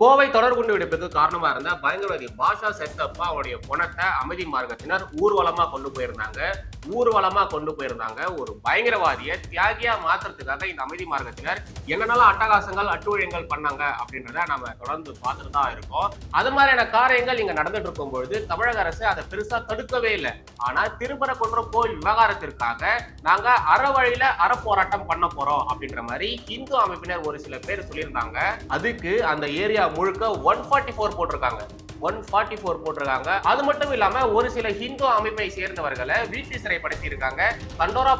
கோவை தொடர்குண்டு வெடிப்புக்கு காரணமா இருந்த பயங்கரவாதி பாஷா செத்தப்பா அவருடைய பணத்தை அமைதி மார்க்கத்தினர் ஊர்வலமா கொண்டு போயிருந்தாங்க. ஊர்வலமா கொண்டு போயிருந்தாங்க. ஒரு பயங்கரவாதியை தியாகியா மாத்துறதுக்காக இந்த அமைதி மார்க்கத்தினர் என்னென்னலாம் அட்டகாசங்கள் அட்டுழியங்கள் பண்ணாங்க அப்படின்றத நம்ம தொடர்ந்து பார்த்துட்டு தான் இருக்கோம். அது மாதிரியான காரியங்கள் இங்க நடந்துட்டு இருக்கும் பொழுது தமிழக அரசு அதை பெருசா தடுக்கவே இல்லை. ஆனா திருப்பரங்குன்றம் கோயில் விவகாரத்திற்காக நாங்க அற வழியில அறப்போராட்டம் பண்ண போறோம் அப்படின்ற மாதிரி இந்து அமைப்பினர் ஒரு சில பேர் சொல்லியிருந்தாங்க. அதுக்கு அந்த ஏரியா முழுக்க ஒன் ஃபார்ட்டி ஃபோர் போட்டிருக்காங்க. ஒன் ஃபார்ட்டி ஃபோர் போட்டிருக்காங்க. அது மட்டும் இல்லாம ஒரு சில ஹிந்து அமைப்பை சேர்ந்தவர்களை வீட்டு சிறைப்படுத்தி இருக்காங்க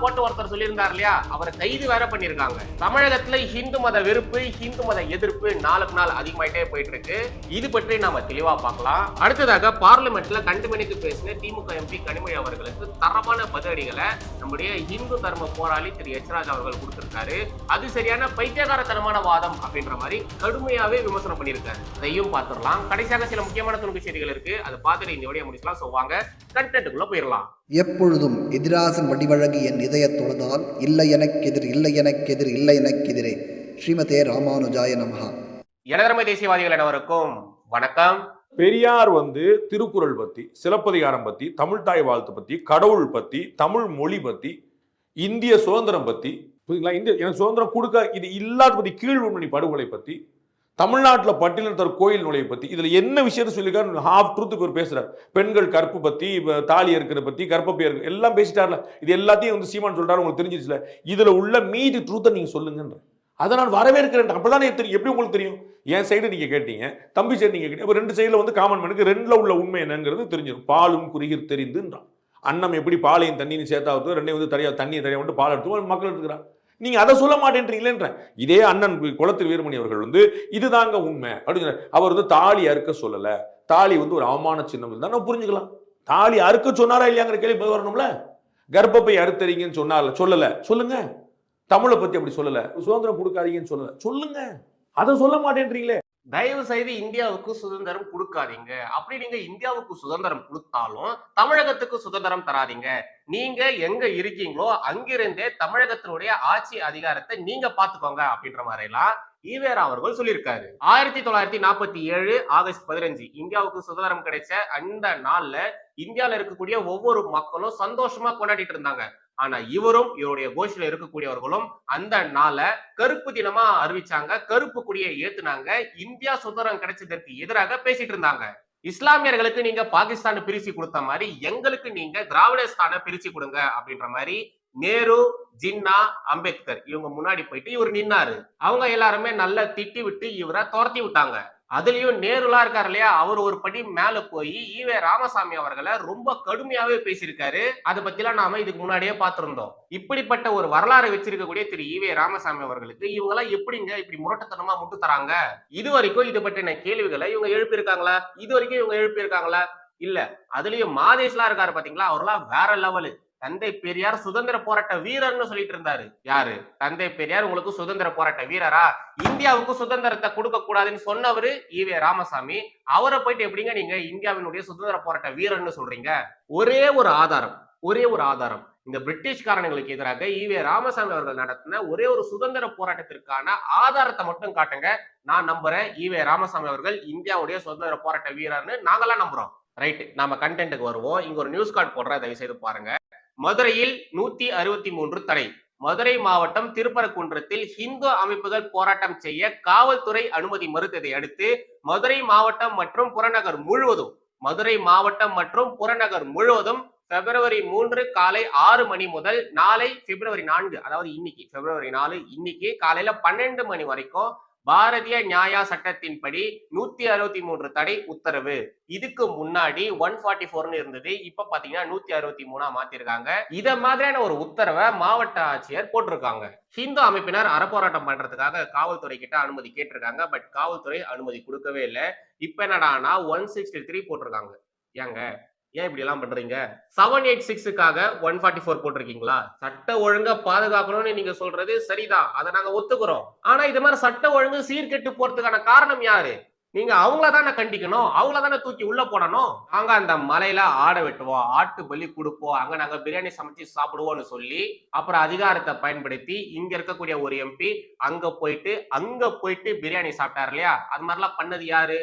போட்டு ஒருத்தர் சொல்லியிருந்தார் இல்லையா? அவரை கைது வேற பண்ணியிருக்காங்க. தமிழகத்துல ஹிந்து மத வெறுப்பு ஹிந்து மத எதிர்ப்பு நாளுக்கு நாள் அதிகமாயிட்டே போயிட்டு இருக்கு இது பற்றி நாம தெளிவா பார்க்கலாம். அடுத்ததாக பார்லிமெண்ட்ல கண்டுமணிக்கு பேசின திமுக எம்பி கனிமொழி அவர்களுக்கு தரமான பதிலடிகளை நம்முடைய இந்து தர்ம போராளி திரு எச்ராஜ் அவர்கள் கொடுத்திருக்காரு. அது சரியான பைத்தியகாரத்தனமான வாதம் அப்படின்ற மாதிரி கடுமையாவே விமர்சனம் பண்ணியிருக்காரு. அதையும் பார்த்துடலாம். கடைசியாக சில முக்கியமான துணுக்கு செய்திகள் இருக்கு. அதை பார்த்துட்டு இந்த வீடியோ முடிச்சுக்கலாம். ஸோ வாங்க கண்டென்ட்டுக்குள்ள போயிடலாம். எப்பொழுதும் எதிராசன் வடிவழகு என் இதயத் தொழுதால் இல்லை எனக்கெதிர் இல்லை எனக்கெதிர் இல்லை எனக்கெதிரே ஸ்ரீமதே ராமானுஜாய நமஹா. எனதரமை தேசியவாதிகள் அனைவருக்கும் வணக்கம். பெரியார் வந்து திருக்குறள் பத்தி சிலப்பதிகாரம் பத்தி தமிழ்தாய் வாழ்த்து பத்தி கடவுள் பத்தி தமிழ் மொழி பத்தி இந்திய சுதந்திரம் பத்தி புரியுங்களா இந்திய எனக்கு சுதந்திரம் கொடுக்க இது இல்லாத பத்தி கீழ்வன்மணி படுகொலை பத்தி தமிழ்நாட்டில் பட்டியலினர் கோயில் நுழைய பற்றி இதில் என்ன விஷயத்தை சொல்லியிருக்காரு? ஹாஃப் ட்ரூத்துக்கு ஒரு பேசுகிறார் பெண்கள் கற்பு பற்றி தாலி இருக்கிற பற்றி கர்ப்பப்பை இருக்கு எல்லாம் பேசிட்டார்ல. இது எல்லாத்தையும் வந்து சீமான் சொல்கிறாரு உங்களுக்கு தெரிஞ்சிச்சுல இதில் உள்ள மீதி ட்ரூத்தை நீங்கள் சொல்லுங்கன்ற. அதை நான் வரவேற்கிறேன். அப்பதான் தெரியும்? எப்படி உங்களுக்கு தெரியும்? என் சைடு நீங்கள் கேட்டீங்க தம்பி சைடு நீங்கள் கேட்டீங்க. இப்போ ரெண்டு சைடில் வந்து காமன் மேனுக்கு ரெண்டில் உள்ள உண்மை என்னங்கிறது தெரிஞ்சிடும் பாலும் குறுகிர் தெரிந்துன்றான். அன்னம் எப்படி பாலையும் தண்ணியும் சேர்த்தாவது ரெண்டையும் வந்து தனியாக தண்ணியை தனியாக வந்து பால் எடுத்து மக்கள் எடுத்துக்கிறான். நீங்க அதை சொல்ல மாட்டேன்றீங்களேன்ற. இதே அண்ணன் குளத்தில் வீரமணி அவர்கள் வந்து இதுதாங்க உண்மை. அப்படிங்கிற அவர் வந்து தாலி அறுக்க சொல்லல. தாலி வந்து ஒரு அவமான சின்னம் தான் நம்ம புரிஞ்சுக்கலாம். தாலி அறுக்க சொன்னாரா இல்லையாங்கிற கேள்வி பதில் வரணும்ல. கர்ப்பப்பை அறுத்தறீங்கன்னு சொன்னால சொல்லல. சொல்லுங்க. தமிழை பத்தி அப்படி சொல்லல. சுதந்திரம் கொடுக்காதீங்கன்னு சொல்லல. சொல்லுங்க. அதை சொல்ல மாட்டேன்றீங்களே. தயவு செய்து இந்தியாவுக்கு சுதந்திரம் கொடுக்காதீங்க. அப்படி நீங்க இந்தியாவுக்கு சுதந்திரம் கொடுத்தாலும் தமிழகத்துக்கு சுதந்திரம் தராதீங்க. நீங்க எங்க இருக்கீங்களோ அங்கிருந்தே தமிழகத்தினுடைய ஆட்சி அதிகாரத்தை நீங்க பாத்துக்கோங்க அப்படின்ற மாதிரி எல்லாம் ஈவேரா அவர்கள் சொல்லியிருக்காரு. ஆயிரத்தி தொள்ளாயிரத்தி நாற்பத்தி ஏழு ஆகஸ்ட் பதினஞ்சு இந்தியாவுக்கு சுதந்திரம் கிடைச்ச அந்த நாள்ல இந்தியாவில இருக்கக்கூடிய ஒவ்வொரு மக்களும் சந்தோஷமா கொண்டாடிட்டு இருந்தாங்க. ஆனா இவரும் இவருடைய கோஷில இருக்கக்கூடியவர்களும் அந்த நாளை கருப்பு தினமா அறிவிச்சாங்க. கருப்பு கொடியை ஏத்துனாங்க. இந்தியா சுதந்திரம் கிடைச்சதற்கு எதிராக பேசிட்டு இருந்தாங்க. இஸ்லாமியர்களுக்கு நீங்க பாகிஸ்தான் பிரிச்சு கொடுத்த மாதிரி எங்களுக்கு நீங்க திராவிடஸ்தானை பிரிச்சு கொடுங்க அப்படின்ற மாதிரி நேரு ஜின்னா அம்பேத்கர் இவங்க முன்னாடி போயிட்டு இவர் நின்னாரு. அவங்க எல்லாருமே நல்லா திட்டி விட்டு இவரை துரத்தி விட்டாங்க. அதுலயும் நேருலாம் இருக்காரு இல்லையா? அவர் ஒரு படி மேல போய் ஈவே ராமசாமி அவர்களை ரொம்ப கடுமையாவே பேசியிருக்காரு. அதை பத்திலாம் நாம இதுக்கு முன்னாடியே பார்த்திருந்தோம். இப்படிப்பட்ட ஒரு வரலாறு வச்சிருக்கக்கூடிய திரு ஈவே ராமசாமி அவர்களுக்கு இவங்க எல்லாம் எப்படிங்க இப்படி முரட்டத்தனமா முட்டு தராங்க? இது வரைக்கும் இது பற்றின கேள்விகளை இவங்க எழுப்பியிருக்காங்களா? இது வரைக்கும் இவங்க எழுப்பியிருக்காங்களா? இல்ல. அதுலயும் மாதேஷ்லாம் இருக்காரு பாத்தீங்களா? அவர்லாம் வேற லெவலு. தந்தை பெரியார் சுதந்திர போராட்ட வீரர்னு சொல்லிட்டு இருந்தாரு. யாரு? தந்தை பெரியார் உங்களுக்கு சுதந்திர போராட்ட வீரரா? இந்தியாவுக்கு சுதந்திரத்தை கொடுக்க கூடாதுன்னு சொன்னவரு ஈவே ராமசாமி. அவரை போயிட்டு எப்படிங்க நீங்க இந்தியாவினுடைய சுதந்திர போராட்ட வீரர்னு சொல்றீங்க? ஒரே ஒரு ஆதாரம் ஒரே ஒரு ஆதாரம். இந்த பிரிட்டிஷ்காரனுங்களுக்கு எதிராக ஈவே ராமசாமி அவர்கள் நடத்தின ஒரே ஒரு சுதந்திர போராட்டத்திற்கான ஆதாரத்தை மட்டும் காட்டுங்க. நான் நம்புறேன் ஈவே ராமசாமி அவர்கள் இந்தியாவுடைய சுதந்திர போராட்ட வீரர்னு நாங்கெல்லாம் நம்புறோம். ரைட் நாம கண்டென்ட்டுக்கு வருவோம். இங்க ஒரு நியூஸ் கார்டு போடுற தயவு செய்து பாருங்க. மதுரையில் நூத்தி அறுபத்தி மூன்று தடை. மதுரை மாவட்டம் திருப்பரங்குன்றத்தில் இந்து அமைப்புகள் போராட்டம் செய்ய காவல்துறை அனுமதி மறுத்ததை அடுத்து மதுரை மாவட்டம் மற்றும் புறநகர் முழுவதும் மதுரை மாவட்டம் மற்றும் புறநகர் முழுவதும் பிப்ரவரி மூன்று காலை ஆறு மணி முதல் நாளை பிப்ரவரி நான்கு அதாவது இன்னைக்கு பிப்ரவரி நாலு இன்னைக்கு காலையில பன்னெண்டு மணி வரைக்கும் பாரதிய நியாயா சட்டத்தின்படி நூத்தி அறுபத்தி மூன்று தடை உத்தரவு. இதுக்கு முன்னாடி ஒன் ஃபார்ட்டி ஃபோர்னு இருந்தது. இப்ப பாத்தீங்கன்னா நூத்தி அறுபத்தி மூணா மாத்திருக்காங்க. இத மாதிரியான ஒரு உத்தரவை மாவட்ட ஆட்சியர் போட்டிருக்காங்க. ஹிந்து அமைப்பினர் அறப்போராட்டம் பண்றதுக்காக காவல்துறை கிட்ட அனுமதி கேட்டிருக்காங்க. பட் காவல்துறை அனுமதி கொடுக்கவே இல்லை. இப்ப என்னடானா ஒன் சிக்ஸ்டி த்ரீ போட்டிருக்காங்க. ஏங்க ஏன் இப்படி எல்லாம் பண்றீங்க? செவன் எயிட் சிக்ஸுக்காக ஒன் ஃபார்ட்டி ஃபோர் போட்டிருக்கீங்களா? சட்ட ஒழுங்க பாதுகாக்கணும்னு நீங்க சொல்றது சரிதான். அதை நாங்க ஒத்துக்கிறோம். ஆனா இது மாதிரி சட்ட ஒழுங்கு சீர்கெட்டு போறதுக்கான காரணம் யாரு? நீங்க அவங்கள தானே கண்டிக்கணும். அவங்கள தானே தூக்கி உள்ள போடணும். நாங்க அந்த மலையில ஆடை வெட்டுவோம். ஆட்டு பலி கொடுப்போம். அங்க நாங்க பிரியாணி சமைச்சு சாப்பிடுவோம்னு சொல்லி அப்புறம் அதிகாரத்தை பயன்படுத்தி இங்க இருக்கக்கூடிய ஒரு எம்பி அங்க போயிட்டு அங்க போயிட்டு பிரியாணி சாப்பிட்டாரு இல்லையா? அது மாதிரிலாம் பண்ணது யாரு?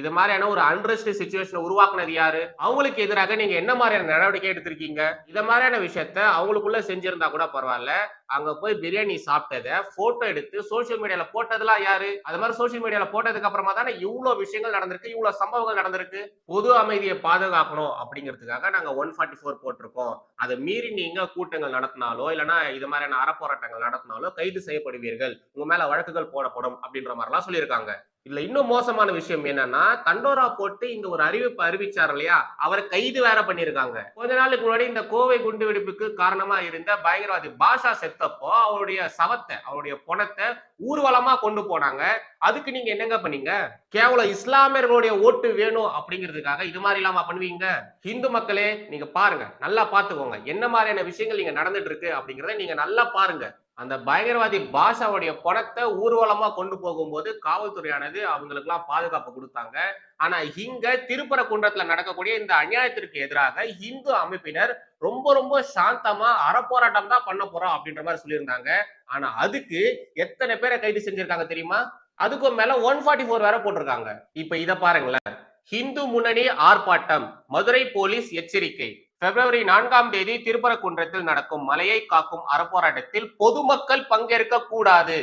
இது மாதிரியான ஒரு அன்ரெஸ்ட் சுச்சுவேஷனை உருவாக்குனது யாரு? அவங்களுக்கு எதிராக நீங்க என்ன மாதிரியான நடவடிக்கை எடுத்திருக்கீங்க? இத மாதிரியான விஷயத்த அவங்களுக்குள்ள செஞ்சிருந்தா கூட பரவாயில்ல. அங்க போய் பிரியாணி சாப்பிட்டதை போட்டோ எடுத்து சோஷியல் மீடியால போட்டதெல்லாம் யாரு? அது மாதிரி சோஷியல் மீடியால போட்டதுக்கு அப்புறமா தானே இவ்வளவு விஷயங்கள் நடந்திருக்கு இவ்வளவு சம்பவங்கள் நடந்திருக்கு. பொது அமைதியை பாதுகாக்கணும் அப்படிங்கிறதுக்காக நாங்க ஒன் ஃபார்ட்டி ஃபோர் போட்டிருக்கோம். அதை மீறி நீங்க கூட்டங்கள் நடத்தினாலோ இல்லைன்னா இது மாதிரியான அறப்போராட்டங்கள் நடத்தினாலோ கைது செய்யப்படுவீர்கள். உங்க மேல வழக்குகள் போடப்படும் அப்படின்ற மாதிரிலாம் சொல்லியிருக்காங்க. இதுல இன்னும் மோசமான விஷயம் என்னன்னா தண்டோரா போட்டு இங்க ஒரு அறிவிப்பு அறிவிச்சார் இல்லையா? அவரை கைது வேற பண்ணிருக்காங்க. கொஞ்ச நாளுக்கு முன்னாடி இந்த கோவை குண்டு வெடிப்புக்கு காரணமா இருந்த பயங்கரவாதி பாஷா செத்தப்போ அவருடைய சவத்தை அவருடைய பணத்தை ஊர்வலமா கொண்டு போனாங்க. அதுக்கு நீங்க என்னங்க பண்ணீங்க? கேவலம் இஸ்லாமியர்களுடைய ஓட்டு வேணும் அப்படிங்கிறதுக்காக இது மாதிரி இல்லாம பண்ணுவீங்க. இந்து மக்களே நீங்க பாருங்க. நல்லா பாத்துக்கோங்க என்ன மாதிரியான விஷயங்கள் நீங்க நடந்துட்டு இருக்கு அப்படிங்கறத நீங்க நல்லா பாருங்க. அந்த பயங்கரவாதி பாஷாவுடைய படத்தை ஊர்வலமா கொண்டு போகும்போது காவல்துறையானது அவங்களுக்குலாம் பாதுகாப்பு கொடுத்தாங்க. ஆனா இங்க திருப்பரங்குன்றத்துல நடக்கக்கூடிய இந்த அநியாயத்திற்கு எதிராக இந்து அமைப்பினர் ரொம்ப ரொம்ப சாந்தமா அறப்போராட்டம் தான் பண்ண போறோம் அப்படின்ற மாதிரி சொல்லியிருந்தாங்க. ஆனா அதுக்கு எத்தனை பேரை கைது செஞ்சிருக்காங்க தெரியுமா? அதுக்கும் மேல ஒன் ஃபார்ட்டி ஃபோர் வேற போட்டிருக்காங்க. இப்ப இதை பாருங்களேன். ஹிந்து முன்னணி ஆர்ப்பாட்டம் மதுரை போலீஸ் எச்சரிக்கை. பிப்ரவரி நான்காம் தேதி திருப்பரங்குன்றத்தில் நடக்கும் மலையை காக்கும் அறப்போராட்டத்தில் பொதுமக்கள் பங்கேற்க கூடாது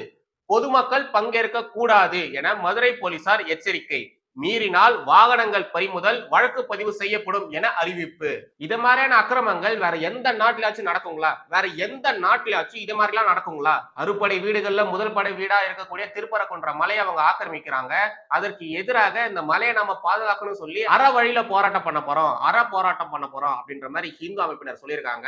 பொதுமக்கள் பங்கேற்க கூடாது என மதுரை போலீசார் எச்சரிக்கை. மீறினால் வாகனங்கள் பறிமுதல் வழக்கு பதிவு செய்யப்படும் என அறிவிப்பு. இது மாதிரியான அக்கிரமங்கள் வேற எந்த நாட்டிலாச்சும் நடக்குங்களா? வேற எந்த நாட்டிலாச்சும் இது மாதிரிலாம் நடக்குங்களா? அறுபடை வீடுகள்ல முதல் படை வீடா இருக்கக்கூடிய திருப்பரக்குன்ற மலையை அவங்க ஆக்கிரமிக்கிறாங்க. அதற்கு எதிராக இந்த மலையை நாம பாதுகாக்கணும்னு சொல்லி அற வழியில போராட்டம் பண்ண போறோம். அற போராட்டம் பண்ண போறோம் அப்படின்ற மாதிரி ஹிந்து அமைப்பினர் சொல்லியிருக்காங்க.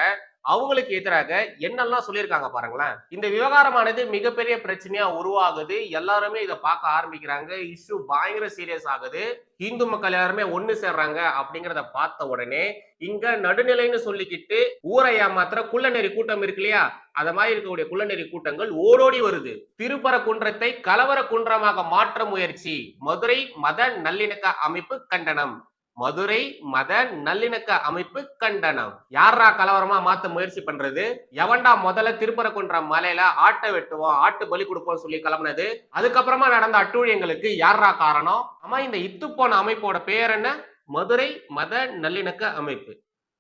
அவங்களுக்கு எதிராக என்னெல்லாம் சொல்லியிருக்காங்க பாருங்களேன். இந்த விவகாரமானது மிகப்பெரிய பிரச்சனையா உருவாகுது. எல்லாருமே இதை பார்க்க ஆரம்பிக்கிறாங்க. இஷ்யூ பயங்கர சீரியஸ் ஆகுது. இந்து மக்கள் எல்லாருமே ஒண்ணு சேர்றாங்க அப்படிங்கறத பார்த்த உடனே இங்க நடுநிலைன்னு சொல்லிக்கிட்டு ஊரை ஏமாத்துற குள்ளநெறி கூட்டம் இருக்கு இல்லையா? அத மாதிரி இருக்கக்கூடிய குள்ளநெறி கூட்டங்கள் ஓடோடி வருது. திருப்பரங்குன்றத்தை கலவர குன்றமாக மாற்ற முயற்சி. மதுரை மத நல்லிணக்க அமைப்பு கண்டனம். மதுரை மத நல்லிணக்க அமைப்பு கண்டனம். யாரா கலவரமா மாத்த முயற்சி பண்றது? எவன்டா முதல்ல திருப்பரங்குன்ற மலையில ஆட்டை வெட்டுவோம் ஆட்டு பலி கொடுப்போம் சொல்லி கிளம்புனது? அதுக்கப்புறமா நடந்த அட்டூழியங்களுக்கு யாரா காரணம்? ஆமா இந்த இத்து போன அமைப்போட பேர் என்ன? மதுரை மத நல்லிணக்க அமைப்பு.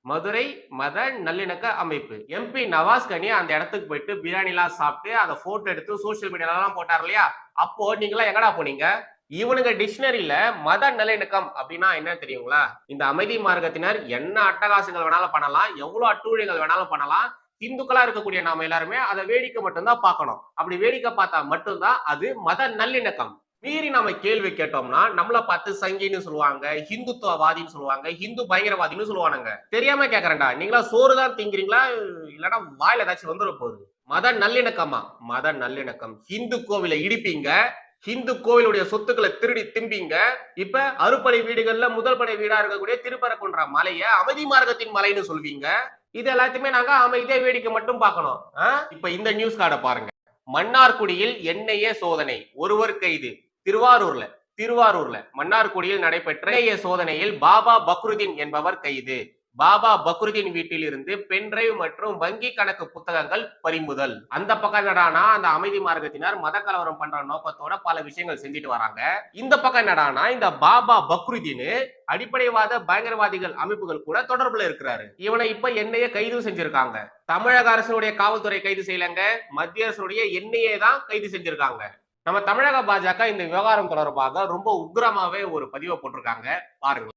மதுரை மத நல்லிணக்க அமைப்பு. எம்பி நவாஸ் கனி அந்த இடத்துக்கு போயிட்டு பிரியாணி எல்லாம் சாப்பிட்டு அதை போட்டோ எடுத்து சோசியல் மீடியாலாம் போட்டார் இல்லையா? அப்போ நீங்களாம் எங்கடா போனீங்க? இவனுங்க டிக்ஷனரியில மத நல்லிணக்கம் அப்படின்னா என்ன தெரியுங்களா? இந்த அமைதி மார்க்கத்தினர் என்ன அட்டகாசங்கள் வேணாலும் பண்ணலாம் எவ்வளவு அட்டூழியங்கள் வேணாலும் பண்ணலாம் இந்துக்களா இருக்கக்கூடிய நாம எல்லாருமே அதை வேடிக்கை மட்டும்தான் பார்க்கணும். அப்படி வேடிக்கை பார்த்தா மட்டும்தான் அது மத நல்லிணக்கம். மீறி நாம கேள்வி கேட்டோம்னா நம்மள பார்த்து சங்கின்னு சொல்லுவாங்க ஹிந்துத்துவவாதின்னு சொல்லுவாங்க ஹிந்து பயங்கரவாதின்னு சொல்லுவானுங்க. தெரியாம கேக்குறேன்டா. நீங்களா சோறு தான் திங்கிறீங்களா? இல்லைன்னா வாயில ஏதாச்சும் வந்துட போகுது. மத நல்லிணக்கமா? மத நல்லிணக்கம். ஹிந்து கோவிலை இடிப்பீங்க ஹிந்து கோவிலுடைய சொத்துக்களை திருடி திம்பிங்க. இப்ப அறுபடை வீடுகள்ல முதல் படை வீடா இருக்கக்கூடிய திருப்பரங்குன்ற மலைய அமைதி மார்க்கத்தின் மலைன்னு சொல்வீங்க. இது எல்லாத்தையுமே நாங்க அமைதியா வேடிக்கை மட்டும் பார்க்கணும். இப்ப இந்த நியூஸ் கார்டை பாருங்க. மன்னார்குடியில் என்ஐஏ சோதனை. ஒருவர் கைது. திருவாரூர்ல. திருவாரூர்ல. மன்னார்குடியில் நடைபெற்ற சோதனையில் பாபா பக்ருதீன் என்பவர் கைது. பாபா பக்ருதீன் வீட்டில் இருந்து பென்டிரைவ் மற்றும் வங்கி கணக்கு புத்தகங்கள் பறிமுதல். அந்த பக்கம் என்னடானா அந்த அமைதி மார்க்கத்தினர் மத கலவரம் பண்ற நோக்கத்தோட பல விஷயங்கள் செஞ்சுட்டு வராங்க. இந்த பக்கம் என்னடானா இந்த பாபா பக்ருதீன் அடிப்படைவாத பயங்கரவாதிகள் அமைப்புகள் கூட தொடர்புல இருக்கிறாரு. இவனை இப்ப என்னையே கைது செஞ்சிருக்காங்க. தமிழக அரசுடைய காவல்துறை கைது செய்யலங்க. மத்திய அரசுடைய எண்ணெயே தான் கைது செஞ்சிருக்காங்க. நம்ம தமிழக பாஜக இந்த விவகாரம் தொடர்பாக ரொம்ப உக்ரமாவே ஒரு பதிவை போட்டிருக்காங்க. பாருங்க.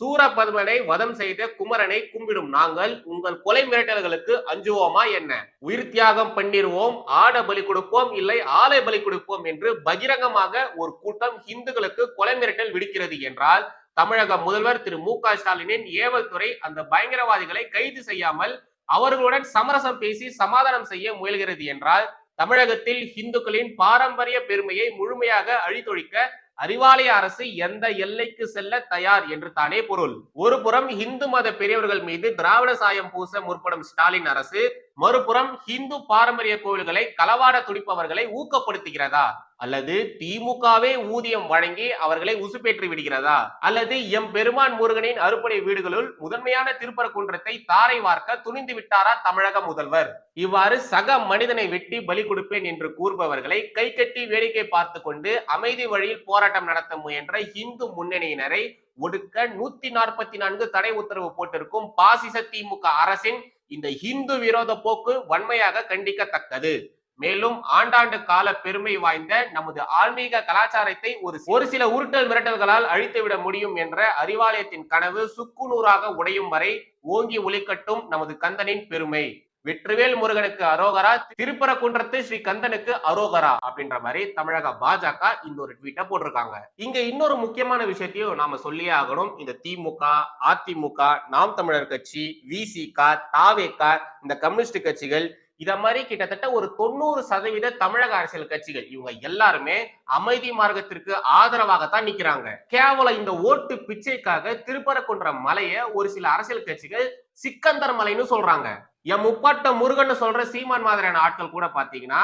சூரபத்மனை வதம் செய்த குமரனை கும்பிடும். நாங்கள் உங்கள் கொலை மிரட்டல்களுக்கு அஞ்சுவோமா என்ன? உயிர் தியாகம் பண்ணிடுவோம் ஆட பலி கொடுப்போம் இல்லை ஆலை பலி கொடுப்போம் என்று பகிரங்கமாக ஒரு கூட்டம் இந்துக்களுக்கு கொலை மிரட்டல் விடுக்கிறது என்றால் தமிழக முதல்வர் திரு மு க ஸ்டாலினின் ஏவல் துறை அந்த பயங்கரவாதிகளை கைது செய்யாமல் அவர்களுடன் சமரசம் பேசி சமாதானம் செய்ய முயல்கிறது என்றால் தமிழகத்தில் இந்துக்களின் பாரம்பரிய பெருமையை முழுமையாக அழித்தொழிக்க அறிவாலய அரசு எந்த எல்லைக்கு செல்ல தயார் என்று தானே பொருள். ஒரு புறம் இந்து மத பெரியவர்கள் மீது திராவிட சாயம் பூச முற்படும் ஸ்டாலின் அரசு மறுபுறம் இந்து பாரம்பரிய கோவில்களை களவாட துடிப்பவர்களை ஊக்கப்படுத்துகிறதா? அல்லது திமுகவே ஊதியம் வழங்கி அவர்களை உசுப்பேற்றி விடுகிறதா? அல்லது எம் பெருமான் முருகனின் அறுப்படை வீடுகளுள் முதன்மையான திருப்பரங்குன்றத்தை தாரை வார்க்க துணிந்து விட்டாரா தமிழக முதல்வர்? இவ்வாறு சக மனிதனை வெட்டி பலி கொடுப்பேன் என்று கூறுபவர்களை கை கட்டி வேடிக்கை பார்த்து கொண்டு அமைதி வழியில் போராட்டம் நடத்த முயன்ற இந்து முன்னணியினரை ஒடுக்க நூத்தி நாற்பத்தி நான்கு தடை உத்தரவு போட்டிருக்கும் பாசிச திமுக அரசின் இந்த இந்து விரோத போக்கு வன்மையாக கண்டிக்கத்தக்கது. மேலும் ஆண்டாண்டு கால பெருமை வாய்ந்த நமது ஆன்மீக கலாச்சாரத்தை ஒரு ஒரு சில உருட்டல் மிரட்டல்களால் அழித்துவிட முடியும் என்ற அறிவாலயத்தின் கனவு சுக்குநூறாக உடையும் வரை ஓங்கி ஒளிக்கட்டும் நமது கந்தனின் பெருமை. வெற்றிவேல் முருகனுக்கு அரோகரா திருப்பரங்குன்றத்து ஸ்ரீ கந்தனுக்கு அரோகரா அப்படின்ற மாதிரி தமிழக பாஜக இந்த ஒரு ட்வீட்டை போட்டிருக்காங்க. இங்க இன்னொரு முக்கியமான விஷயத்தையும் நாம சொல்லியே ஆகணும். இந்த திமுக அதிமுக நாம் தமிழர் கட்சி விசிக தாவேக இந்த கம்யூனிஸ்ட் கட்சிகள் இத மாதிரி கிட்டத்தட்ட ஒரு தொண்ணூறு சதவீத தமிழக அரசியல் கட்சிகள் இவங்க எல்லாருமே அமைதி மார்க்கத்திற்கு ஆதரவாகத்தான் நிக்கிறாங்க. கேவலம் இந்த ஓட்டு பிச்சைக்காக திருப்பரக்குன்ற மலையை ஒரு சில அரசியல் கட்சிகள் சிக்கந்தர் மலைன்னு சொல்றாங்க. என் முப்பாட்ட முருகன் சொல்ற சீமான் மாதிரியான ஆட்கள் கூட பாத்தீங்கன்னா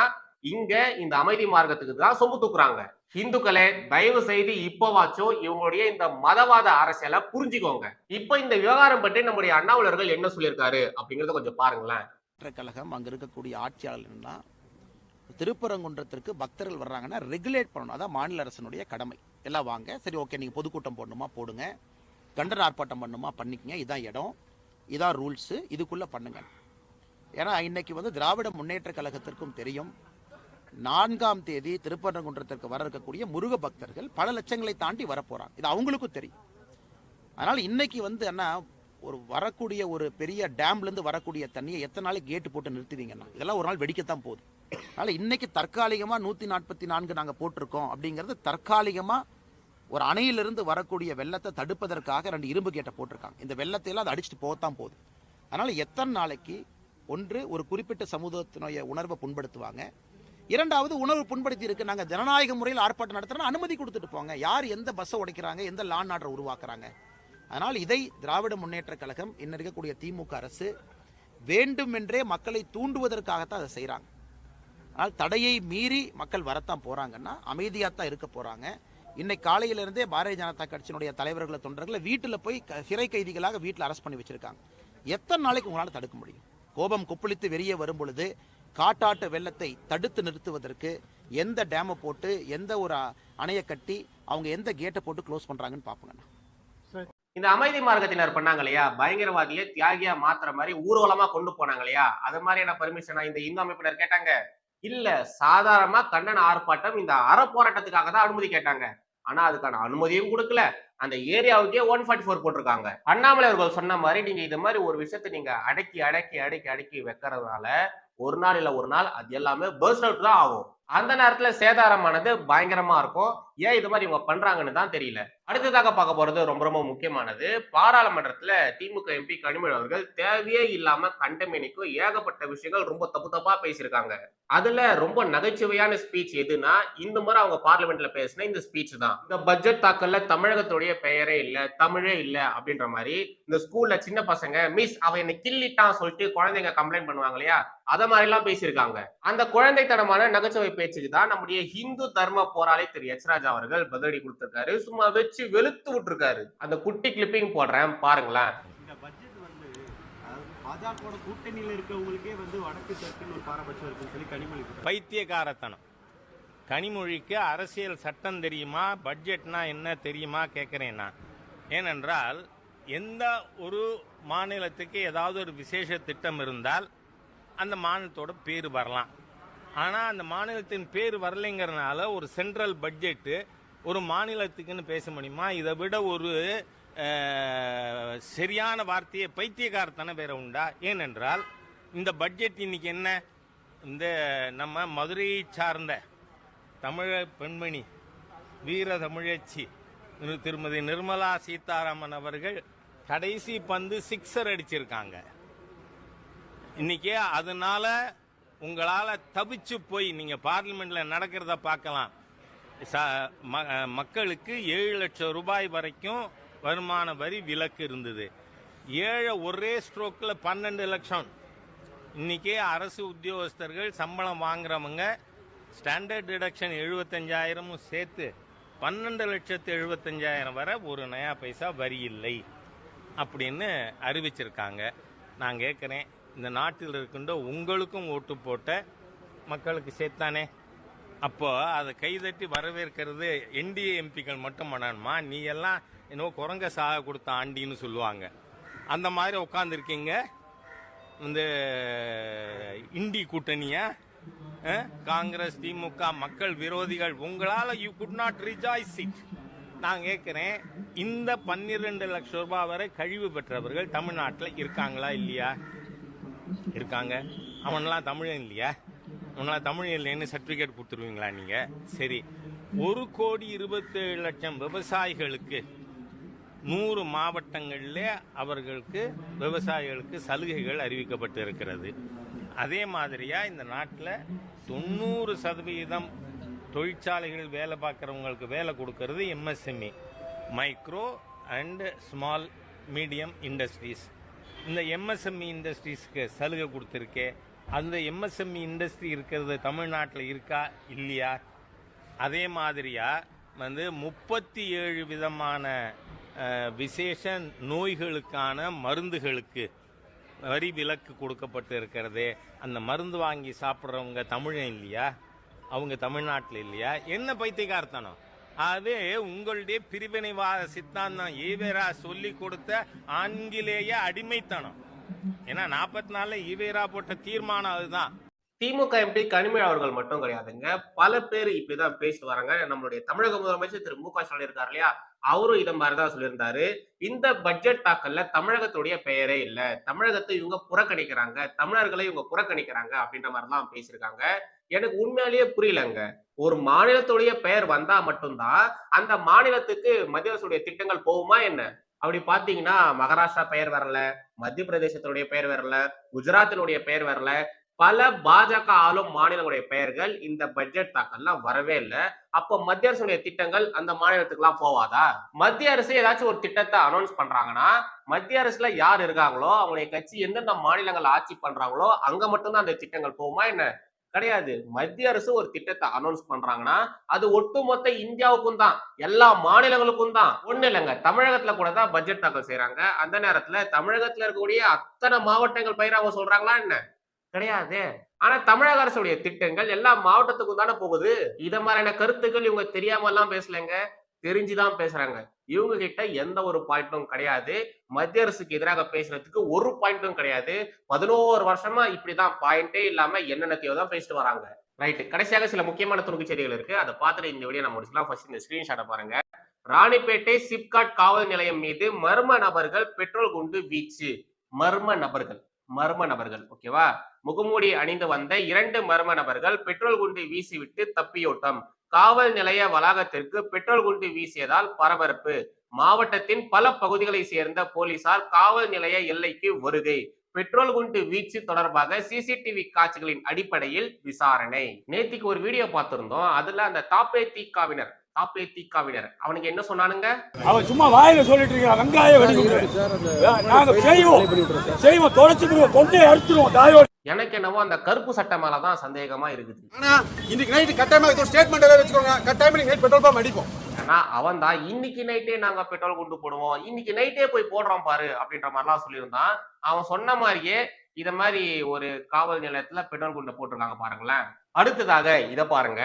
இங்க இந்த அமைதி மார்க்கத்துக்கு தான் சொம்பு தூக்குறாங்க. இந்துக்களே தயவு செய்து இப்போவாச்சும் இவங்களுடைய இந்த மதவாத அரசியலை புரிஞ்சுக்கோங்க. இப்ப இந்த விவகாரம் பற்றி நம்முடைய அண்ணாவுலர்கள் என்ன சொல்லியிருக்காரு அப்படிங்கறத கொஞ்சம் பாருங்களேன். கழகம் அங்கே இருக்கக்கூடிய ஆட்சியாளர்கள்னா திருப்பரங்குன்றத்திற்கு பக்தர்கள் வர்றாங்கன்னா ரெகுலேட் பண்ணணும். அதான் மாநில அரசனுடைய கடமை. எல்லாம் வாங்க. சரி ஓகே நீங்கள் பொதுக்கூட்டம் போடணுமா? போடுங்க. கண்டன ஆர்ப்பாட்டம் பண்ணணுமா பண்ணிக்கங்க. இதான் இடம். இதான் ரூல்ஸு இதுக்குள்ளே பண்ணுங்க. ஏன்னா இன்னைக்கு வந்து திராவிட முன்னேற்ற கழகத்திற்கும் தெரியும் நான்காம் தேதி திருப்பரங்குன்றத்திற்கு வர இருக்கக்கூடிய முருக பக்தர்கள் பல லட்சங்களை தாண்டி வரப்போகிறாங்க இது அவங்களுக்கும் தெரியும். அதனால் இன்னைக்கு வந்து என்ன ஒரு வரக்கூடிய ஒரு பெரிய டேம்லேருந்து வரக்கூடிய தண்ணியை எத்தனை நாளைக்கு கேட்டு போட்டு நிறுத்துவீங்கன்னா? இதெல்லாம் ஒரு நாள் வெடிக்கத்தான் போகுது. அதனால் இன்றைக்கி தற்காலிகமாக நூற்றி நாற்பத்தி நான்கு நாங்கள் போட்டிருக்கோம் அப்படிங்கிறது தற்காலிகமாக ஒரு அணையிலிருந்து வரக்கூடிய வெள்ளத்தை தடுப்பதற்காக ரெண்டு இரும்பு கேட்டை போட்டிருக்காங்க. இந்த வெள்ளத்தையெல்லாம் அதை அது அடிச்சுட்டு போகத்தான் போகுது. அதனால் எத்தனை நாளைக்கு ஒன்று ஒரு குறிப்பிட்ட சமூகத்தினுடைய உணர்வை புண்படுத்துவாங்க. இரண்டாவது உணர்வு புண்படுத்தி இருக்கு நாங்கள் ஜனநாயக முறையில் ஆர்ப்பாட்டம் நடத்துகிறோம் அனுமதி கொடுத்துட்டு போங்க. யார் எந்த பஸ்ஸை உடைக்கிறாங்க எந்த லான் ஆர்டர் உருவாக்குறாங்க? அதனால் இதை திராவிட முன்னேற்ற கழகம் இன்ன இருக்கக்கூடிய திமுக அரசு வேண்டுமென்றே மக்களை தூண்டுவதற்காகத்தான் அதை செய்கிறாங்க. ஆனால் தடையை மீறி மக்கள் வரத்தான் போகிறாங்கன்னா அமைதியாக தான் இருக்க போகிறாங்க இன்னைக்கு காலையிலிருந்தே பாரதிய ஜனதா கட்சியினுடைய தலைவர்களை தொண்டர்களை வீட்டில் போய் சிறை கைதிகளாக வீட்டில் அரெஸ்ட் பண்ணி வச்சுருக்காங்க. எத்தனை நாளைக்கு உங்களால் தடுக்க முடியும்? கோபம் கொப்பளித்து வெளியே வரும் பொழுது காட்டாட்டு வெள்ளத்தை தடுத்து நிறுத்துவதற்கு எந்த டேமை போட்டு எந்த ஒரு அணையை கட்டி அவங்க எந்த கேட்டை போட்டு க்ளோஸ் பண்ணுறாங்கன்னு பார்ப்போங்கண்ணா. இந்த அமைதி மார்க்கத்தினர் பண்ணாங்க இல்லையா? பயங்கரவாதியை தியாகியா மாத்துற மாதிரி ஊர்வலமா கொண்டு போனாங்க இல்லையா? அது மாதிரியான பர்மிஷனா இந்த இந்து அமைப்பினர் கேட்டாங்க? இல்ல சாதாரணமா கண்டன ஆர்ப்பாட்டம் இந்த அற போராட்டத்துக்காக தான் அனுமதி கேட்டாங்க. ஆனா அதுக்கான அனுமதியும் கொடுக்கல. அந்த ஏரியாவுக்கே ஒன் ஃபார்ட்டி ஃபோர் போட்டிருக்காங்க. அண்ணாமலை அவர்கள் சொன்ன மாதிரி நீங்க இது மாதிரி ஒரு விஷயத்தை நீங்க அடக்கி அடக்கி அடக்கி அடக்கி வைக்கிறதுனால ஒரு நாள் இல்ல ஒரு நாள் அது எல்லாமே பர்ஸ்ட் அவுட் தான் ஆகும். அந்த நேரத்துல சேதாரமானது பயங்கரமா இருக்கும். ஏன் இது மாதிரி இவங்க பண்றாங்கன்னு தான் தெரியல. அடுத்ததாக பார்க்க போறது ரொம்ப ரொம்ப முக்கியமானது. பாராளுமன்றத்துல திமுக எம்பி கனிமொழி அவர்கள் தேவையே இல்லாம கண்டமேனிக்கும் ஏகப்பட்ட விஷயங்கள் ரொம்ப தப்பு தப்பா பேசியிருக்காங்க. அதுல ரொம்ப நகைச்சுவையான ஸ்பீச் எதுனா இந்த முறை அவங்க பார்லிமெண்ட்ல பேசின இந்த ஸ்பீச் தான். இந்த பட்ஜெட் தாக்கல்ல தமிழகத்துடைய பெயரே இல்ல தமிழே இல்ல அப்படின்ற மாதிரி இந்த ஸ்கூல்ல சின்ன பசங்க மிஸ் அவ என்னை கிள்ளிட்டான் சொல்லிட்டு குழந்தைங்க கம்ப்ளைண்ட் பண்ணுவாங்க இல்லையா? அத மாதிரி எல்லாம் பேசியிருக்காங்க. அந்த குழந்தைத்தனமான நகைச்சுவை பேச்சுக்கு தான் நம்முடைய ஹிந்து தர்ம போராளி திரு எச் ராஜா அவர்கள் பதிலடி கொடுத்திருக்காரு. சும்மா வச்சு வெளுத்து விட்டுருக்காரு. அந்த குட்டி கிளிப்பிங் போடுறேன் பாருங்களேன். இந்த பட்ஜெட் வந்து பாஜகவோட கூட்டணியில் இருக்கவங்களுக்கே வந்து வடக்கு தெற்குன்னு ஒரு பாரபட்சம் இருக்குன்னு சொல்லி கனிமொழி சொல்றாங்க. பைத்தியக்காரத்தனம். கனிமொழிக்கு அரசியல் சட்டம் தெரியுமா? பட்ஜெட்னா என்ன தெரியுமா கேட்குறேன் நான். ஏனென்றால் எந்த ஒரு மாநிலத்துக்கு ஏதாவது ஒரு விசேஷ திட்டம் இருந்தால் அந்த மாநிலத்தோட பேர் வரலாம். ஆனால் அந்த மாநிலத்தின் பேர் வரலைங்கிறனால ஒரு சென்ட்ரல் பட்ஜெட்டு ஒரு மாநிலத்துக்குன்னு பேச முடியுமா? இதை விட ஒரு சரியான வார்த்தையை பைத்தியகாரத்தனை வேற உண்டா? ஏனென்றால் இந்த பட்ஜெட் இன்னைக்கு என்ன? இந்த நம்ம மதுரையை சார்ந்த தமிழ பெண்மணி வீர தமிழச்சி திருமதி நிர்மலா சீதாராமன் அவர்கள் கடைசி பந்து சிக்ஸர் அடிச்சிருக்காங்க. இன்னைக்கு அதனால உங்களால் தவிச்சு போய் நீங்கள் பார்லிமெண்ட்டில் நடக்கிறத பார்க்கலாம். ச- ம- மக்களுக்கு ஏழு லட்சம் ரூபாய் வரைக்கும் வருமான வரி விலக்கு இருந்தது. ஏழை ஒரே ஸ்ட்ரோக்கில் பன்னெண்டு லட்சம். இன்னைக்கு அரசு உத்தியோகஸ்தர்கள் சம்பளம் வாங்குறவங்க ஸ்டாண்டர்ட் டிடக்ஷன் எழுபத்தஞ்சாயிரமும் சேர்த்து பன்னெண்டு லட்சத்து எழுபத்தஞ்சாயிரம் வரை ஒரு நயா பைசா வரி இல்லை. அப்படின்னு அறிவிச்சிருக்காங்க. நான் கேட்குறேன் இந்த நாட்டில் இருக்கின்ற உங்களுக்கும் ஓட்டு போட்ட மக்களுக்கு சேர்த்தானே? அப்போ அதை கைதட்டி வரவேற்கிறது என்டிஏ எம்பிக்கள் மட்டும் பண்ணணுமா நீ எல்லாம் என்னவோ குரங்க சாக கொடுத்த ஆண்டின்னு சொல்லுவாங்க. அந்த மாதிரி உட்காந்துருக்கீங்க இந்த இண்டி கூட்டணியா? காங்கிரஸ் திமுக மக்கள் விரோதிகள் உங்களால் you could not rejoice it நான் கேட்குறேன் இந்த பன்னிரெண்டு லட்சம் ரூபாய் வரை கழிவு பெற்றவர்கள் தமிழ்நாட்டில் இருக்காங்களா இல்லையா? இருக்காங்க. அவனெல்லாம் தமிழன் இல்லையா? அவனெல்லாம் தமிழ் இல்லைன்னு சர்டிஃபிகேட் கொடுத்துருவீங்களா நீங்க? சரி. ஒரு கோடி இருபத்தேழு லட்சம் விவசாயிகளுக்கு நூறு மாவட்டங்களில் அவர்களுக்கு விவசாயிகளுக்கு சலுகைகள் அறிவிக்கப்பட்டு இருக்கிறது அதே மாதிரியாக இந்த நாட்டில் தொண்ணூறு சதவீதம் தொழிற்சாலைகள் வேலை பார்க்குறவங்களுக்கு வேலை கொடுக்கறது MSME micro and small medium industries இந்த எம்எஸ்எம்இ இண்டஸ்ட்ரீஸ்க்கு சலுகை கொடுத்துருக்கே. அந்த எம்எஸ்எம்இ இண்டஸ்ட்ரி இருக்கிறது தமிழ்நாட்டில் இருக்கா? இல்லையா? அதே மாதிரியா வந்து முப்பத்தி ஏழு விதமான விசேஷ நோய்களுக்கான மருந்துகளுக்கு வரி விலக்கு கொடுக்கப்பட்டு இருக்கிறது. அந்த மருந்து வாங்கி சாப்பிட்றவங்க தமிழன் இல்லையா? அவங்க தமிழ்நாட்டில் இல்லையா? என்ன பைத்தியக்காரத்தனம்? அது உங்களுடைய பிரிவினைவாத சித்தாந்தம் ஈவேரா சொல்லி கொடுத்த ஆங்கிலேய அடிமைத்தனம். ஏன்னா நாற்பத்தி நாலுல ஈவேரா போட்ட தீர்மானம் அதுதான். திமுக எம்பி கனிமொழி அவர்கள் மட்டும் கிடையாதுங்க. பல பேர் இப்படிதான் பேசிட்டு வராங்க. நம்மளுடைய தமிழக முதலமைச்சர் திரு மு க ஸ்டாலின் இருக்கார் இல்லையா? அவரும் இதை மாதிரிதான் சொல்லியிருந்தாரு. இந்த பட்ஜெட் தாக்கல்ல தமிழகத்துடைய பெயரே இல்ல. தமிழகத்தை இவங்க புறக்கணிக்கிறாங்க. தமிழர்களை இவங்க புறக்கணிக்கிறாங்க அப்படின்ற மாதிரிலாம் பேசியிருக்காங்க. எனக்கு உண்மையாலேயே புரியலங்க. ஒரு மாநிலத்துடைய பெயர் வந்தா மட்டும்தான் அந்த மாநிலத்துக்கு மத்திய அரசுடைய திட்டங்கள் போகுமா என்ன? அப்படி பாத்தீங்கன்னா மகாராஷ்டிரா பெயர் வரல மத்திய பிரதேசத்தினுடைய பெயர் வரல குஜராத்தினுடைய பெயர் வரல பல பாஜக ஆளும் மாநிலங்களுடைய பெயர்கள் இந்த பட்ஜெட் தாக்கல்லாம் வரவே இல்லை. அப்போ மத்திய அரசுடைய திட்டங்கள் அந்த மாநிலத்துக்கு எல்லாம் போவாதா? மத்திய அரசு ஏதாச்சும் ஒரு திட்டத்தை அனௌன்ஸ் பண்றாங்கன்னா மத்திய அரசுல யார் இருக்காங்களோ அவங்களுடைய கட்சி எந்தெந்த மாநிலங்கள் ஆட்சி பண்றாங்களோ அங்க மட்டும்தான் அந்த திட்டங்கள் போகுமா என்ன? கிடையாது. மத்திய அரசு ஒரு திட்டத்தை அனௌன்ஸ் பண்றாங்கன்னா அது ஒட்டுமொத்த இந்தியாவுக்கும் தான் எல்லா மாநிலங்களுக்கும் தான். ஒண்ணு இல்லைங்க. தமிழகத்துல கூட தான் பட்ஜெட் தாக்கல் செய்யறாங்க அந்த நேரத்துல தமிழகத்துல இருக்கக்கூடிய அத்தனை மாவட்டங்கள் பயிர் அவங்க சொல்றாங்களா என்ன? கிடையாது. ஆனா தமிழக அரசுடைய திட்டங்கள் எல்லா மாவட்டத்துக்கும் தானே போகுது. இத மாதிரியான கருத்துக்கள் இவங்க தெரியாம எல்லாம் பேசலைங்க. தெரிஞ்சுதான் பேசுறாங்க. இவங்க கிட்ட எந்த ஒரு பாயிண்ட்டும் கிடையாது. மத்திய அரசுக்கு எதிராக பேசுறதுக்கு ஒரு பாயிண்ட்டும் கிடையாது. பதினோரு வருஷமா இப்படிதான் பாயிண்டே இல்லாம என்னென்னத்தையோ தான் பேசிட்டு வராங்க. ரைட் கடைசியாக சில முக்கியமான துணுக்கு செய்திகள் இருக்கு. அதை பார்த்துட்டு இந்த வீடியோ நம்ம முடிச்சுக்கலாம். ஃபர்ஸ்ட் இந்த ஸ்கிரீன்ஷாட்டை பாருங்க. ராணிப்பேட்டை சிப்காட் காவல் நிலையம் மீது மர்ம நபர்கள் பெட்ரோல் குண்டு வீச்சு. மர்ம நபர்கள். மர்ம நபர்கள் ஓகேவா முகமூடி அணிந்து வந்த இரண்டு மர்ம நபர்கள் பெட்ரோல் குண்டு வீசிவிட்டு தப்பியோட்டம். காவல் நிலைய வளாகத்திற்கு பெட்ரோல் குண்டு வீசியதால் பரபரப்பு. மாவட்டத்தின் பல பகுதிகளை சேர்ந்த போலீசார் காவல் நிலைய எல்லைக்கு வருகை. பெட்ரோல் குண்டு வீச்சு தொடர்பாக சிசிடிவி காட்சிகளின் அடிப்படையில் விசாரணை. நேத்திக்கு ஒரு வீடியோ பார்த்திருந்தோம். அதுல அந்த தாப்பே தீக்காவினர் தாப்பே தீக்காவினர் அவனுக்கு என்ன சொன்னானுங்க? அவன் சும்மா வாயில சொல்லிட்டு இருக்கான் வெங்காய வெடி நாங்க செய்வோம். செய்வோம் தொலைச்சிடுவோம் கொண்டே அடிச்சிடுவோம் தாயோட. எனக்கு என்னவோ அந்த கருப்பு சட்டை மேலதான் சந்தேகமா இருக்குது. ஆனா இன்னைக்கு நைட்டு கட்டாயமா இது ஸ்டேட்மெண்ட் வச்சுக்கோங்க. கட்டாயமா நீங்க நைட் பெட்ரோல் பம்ப் அடிப்போம். ஏன்னா அவன் தான் இன்னைக்கு நைட்டே நாங்க பெட்ரோல் குண்டு போடுவோம். இன்னைக்கு நைட்டே போய் போடுறோம் பாரு அப்படின்ற மாதிரிலாம் சொல்லியிருந்தான். அவன் சொன்ன மாதிரியே இத மாதிரி ஒரு காவல் நிலையத்துல பெட்ரோல் குண்டை போட்டிருக்காங்க பாருங்களேன். அடுத்ததாக இத பாருங்க.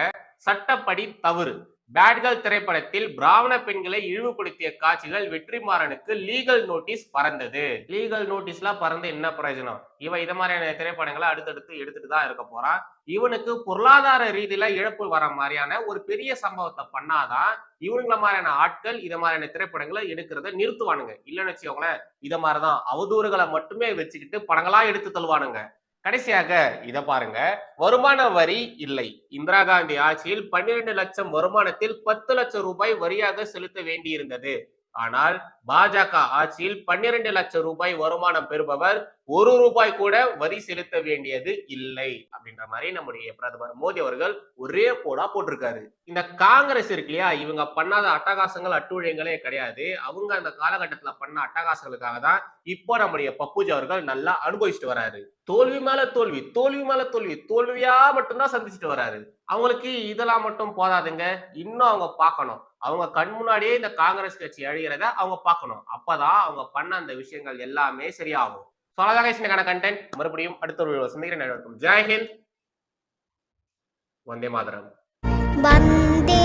சட்டப்படி தவறு. பேட்கள் திரைப்படத்தில் பிராமண பெண்களை இழிவுபடுத்திய காட்சிகள் வெற்றிமாறனுக்கு லீகல் நோட்டீஸ் பறந்தது. லீகல் நோட்டீஸ்லாம் பறந்து என்ன பிரயோஜனம்? இவன் இதை மாதிரியான திரைப்படங்களை அடுத்தடுத்து எடுத்துட்டு தான் இருக்க போறான். இவனுக்கு பொருளாதார ரீதியில இழப்பு வர மாதிரியான ஒரு பெரிய சம்பவத்தை பண்ணாதான் இவனுங்கள மாதிரியான ஆட்கள் இது மாதிரியான திரைப்படங்களை எடுக்கிறத நிறுத்துவானுங்க. இல்லைன்னு வச்சுக்கோங்களேன் இதை மாதிரிதான் அவதூறுகளை மட்டுமே வச்சுக்கிட்டு படங்களா எடுத்து தள்ளுவானுங்க. கடைசியாக இதை பாருங்க. வருமான வரி இல்லை. இந்திரா காந்தி ஆட்சியில் பன்னிரண்டு லட்சம் வருமானத்தில் பத்து லட்சம் ரூபாய் வரியாக செலுத்த வேண்டியிருந்தது. ஆனால் பாஜக ஆட்சியில் பன்னிரண்டு லட்சம் ரூபாய் வருமானம் பெறுபவர் ஒரு ரூபாய் கூட வரி செலுத்த வேண்டியது இல்லை அப்படின்ற மாதிரி நம்முடைய பிரதமர் மோடி அவர்கள் ஒரே போடா போட்டிருக்காரு. இந்த காங்கிரஸ் இருக்கு இல்லையா? இவங்க பண்ணாத அட்டகாசங்கள் அட்டூழியங்களே கிடையாது. அவங்க அந்த காலகட்டத்துல பண்ண அட்டகாசங்களுக்காக தான் இப்போ நம்முடைய பப்புஜி அவர்கள் நல்லா அனுபவிச்சுட்டு வராரு. தோல்வி மேல தோல்வி தோல்வி மேல தோல்வி தோல்வியா மட்டும்தான் சந்திச்சுட்டு வராரு. அவங்களுக்கு இதெல்லாம் மட்டும் போதாதுங்க. இன்னும் அவங்க பார்க்கணும். அவங்க கண் முன்னாடியே இந்த காங்கிரஸ் கட்சி அழிகிறத அவங்க பார்க்கணும். அப்பதான் அவங்க பண்ண அந்த விஷயங்கள் எல்லாமே சரியாகும். ஸோ அவ்வளோதான் கண்டென்ட் மறுபடியும் அடுத்த ஒரு சந்திக்கிறேன். வணக்கம். ஜெய்ஹிந்த் வந்தே மாதரம். வந்தே